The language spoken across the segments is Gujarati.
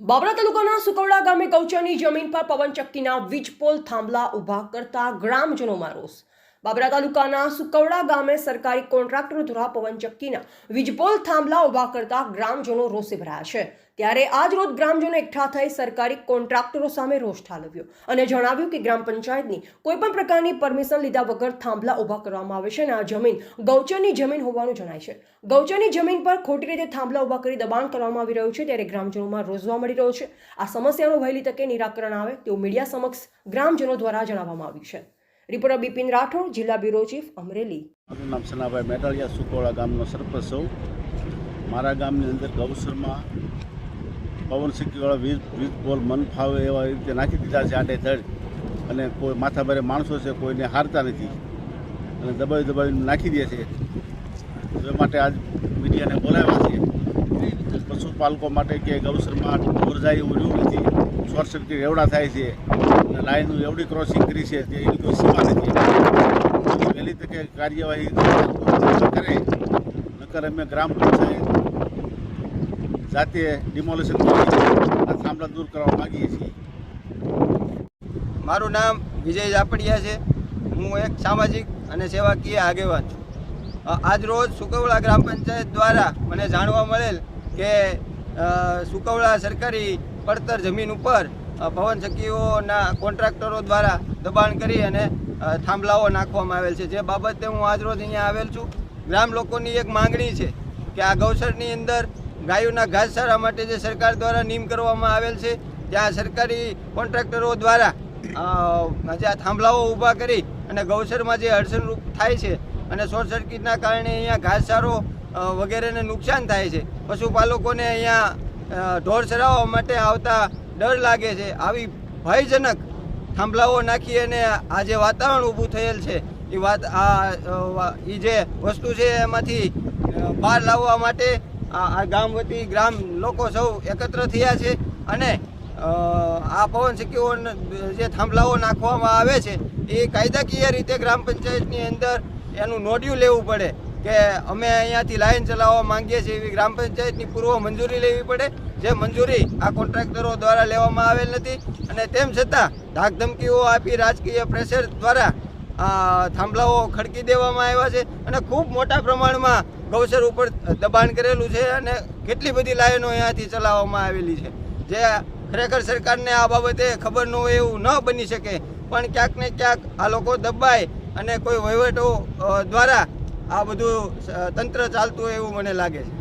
બાબરા તાલુકાના સુકવડા ગામે ગૌચરની જમીન પર પવનચક્કીના વીજપોલ થાંભલા ઊભા કરતા ગ્રામજનોમાં રોષ. બાબરા તાલુકાના સુકવડા ગામે સરકારી કોન્ટ્રાક્ટરો દ્વારા પવનચક્કીના વીજપોલ થાંભલા ઊભા કરતા ગ્રામજનો રોષે ભરાયા છે. ત્યારે આજ રોજ ગ્રામજનો એકઠા થઈ સરકારી કોન્ટ્રાક્ટરો સામે રોષ ઠાલવ્યો અને જણાવ્યું કે ગ્રામ પંચાયતની કોઈપણ પ્રકારની પરમિશન લીધા વગર થાંભલા ઊભા કરવામાં આવે છે અને આ જમીન ગૌચરની જમીન હોવાનું જણાય છે. ગૌચરની જમીન પર ખોટી રીતે થાંભલા ઊભા કરી દબાણ કરવામાં આવી રહ્યું છે ત્યારે ગ્રામજનોમાં રોજવા મળી રહ્યો છે. આ સમસ્યાનું વહેલી તકે નિરાકરણ આવે તેવું મીડિયા સમક્ષ ગ્રામજનો દ્વારા જણાવવામાં આવ્યું છે. રિપોર્ટર બિપિન રાઠોડ, જિલ્લા બ્યુરો ચીફ અમરેલી. મારું નામ સનાભાઈ મેટાલિયા સુકોળા ગામનો સરપંચ છું. મારા ગામની અંદર ગૌસરમાં પવન સિક્કીવાળા વીજ વીજ પોલ મન ફાવે એવા રીતે નાખી દીધા છે આડે ધડ. અને કોઈ માથાભારે માણસો છે, કોઈને હારતા નથી. અને દબાવી દબાવીને નાખી દે છે. એ માટે આજ મીડિયાને બોલાવ્યા છે. પશુપાલકો માટે કે ગૌસરમાં ઢોર જાય એવું રહ્યું નથી. શોર્ટ સર્કિટ એવડા થાય છે. લાઇનનું એવડી ક્રોસિંગ કરી છે. તે એની કોઈ સીમા નથી. વહેલી તકે કાર્યવાહી કરે. નકર અમે ગ્રામ પંચાયત જાતે ડિમોલેશન કરી થાંભલા દૂર કરવા માગીએ છીએ. મારું નામ વિજય જાપડિયા છે. હું એક સામાજિક અને સેવાકીય આગેવાન છું. આજરોજ આજ રોજ સુકવડા ગ્રામ પંચાયત દ્વારા મને જાણવા મળેલ કે સુકવળા સરકારી પડતર જમીન ઉપર અ, પવન ચક્કીઓના કોન્ટ્રાક્ટરો દ્વારા દબાણ કરી અને થાંભલાઓ નાખવામાં આવેલ છે. જે બાબતે હું આજ રોજ અહીંયા આવેલ છું. ગ્રામ લોકોની એક માંગણી છે કે આ ગૌસરની અંદર ગાયોના ઘાસચારા માટે જે સરકાર દ્વારા નિયમ કરવામાં આવેલ છે ત્યાં સરકારી કોન્ટ્રાક્ટરો દ્વારા જે આ થાંભલાઓ ઊભા કરી અને ગૌસરમાં જે અડચણરૂપ થાય છે અને શોર્ટ સર્કિટના કારણે અહીંયા ઘાસચારો વગેરેને નુકસાન થાય છે પશુપાલકોને અહીંયા ઢોર ચરાવવા માટે આવતા ડર લાગે છે. આવી ભયજનક થાંભલાઓ નાખી અને આ જે વાતાવરણ ઊભું થયેલ છે, એ વાત આ એ જે વસ્તુ છે એમાંથી બહાર લાવવા માટે આ આ ગામ વતી ગ્રામ લોકો સૌ એકત્ર થયા છે અને આ પવન સિક્કીઓ જે થાંભલાઓ નાખવામાં આવે છે, એ કાયદાકીય રીતે ગ્રામ પંચાયતની અંદર એનું નોડ્યું લેવું પડે. કે અમે અહીંયાથી લાઈન ચલાવવા માંગીએ છીએ એવી ગ્રામ પંચાયતની પૂર્વ મંજૂરી લેવી પડે. જે મંજૂરી આ કોન્ટ્રાક્ટરો દ્વારા લેવામાં આવેલ નથી. અને તેમ છતાં ધાકધમકીઓ આપી રાજકીય પ્રેશર દ્વારા થાંભલાઓ ખડકી દેવામાં આવ્યા છે અને ખૂબ મોટા પ્રમાણમાં ગૌચર ઉપર દબાણ કરેલું છે અને કેટલી બધી લાઈનો અહીંયાથી ચલાવવામાં આવેલી છે. જે ખરેખર સરકારને આ બાબતે ખબર ન હોય એવું ન બની શકે. પણ ક્યાંક ને ક્યાંક આ લોકો દબાય અને કોઈ વહીવટો દ્વારા આ બધું તંત્ર ચાલતું હોય એવું મને લાગે છે.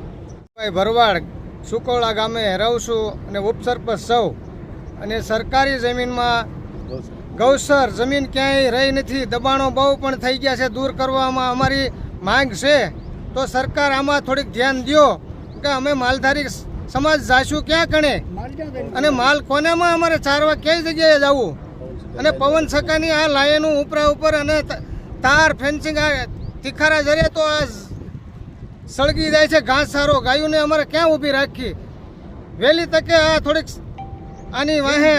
ભાઈ ભરવાડ સુકોળા ગામે રહું છું અને ઉપસરપંચ સૌ. અને સરકારી જમીનમાં ગૌસર જમીન ક્યાંય રહી નથી, દબાણો બહુ પણ થઈ ગયા છે, દૂર કરવામાં અમારી માંગ છે. તો સરકાર આમાં થોડીક ધ્યાન દ્યો. કે અમે માલધારી સમાજ જાશું ક્યાં કણે? અને માલ કોનામાં અમારે ચારવા કઈ જગ્યાએ જવું? અને પવન સકાની આ લાયનું ઉપરા ઉપર અને તાર ફેન્સિંગ આ તિખારા જરીએ તો આ સળગી જાય છે ઘાસ સારો ગાયોને અમારે ક્યાં ઊભી રાખી? વહેલી તકે આ થોડીક આની વાહે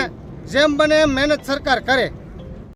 જેમ બને એમ મહેનત સરકાર કરે.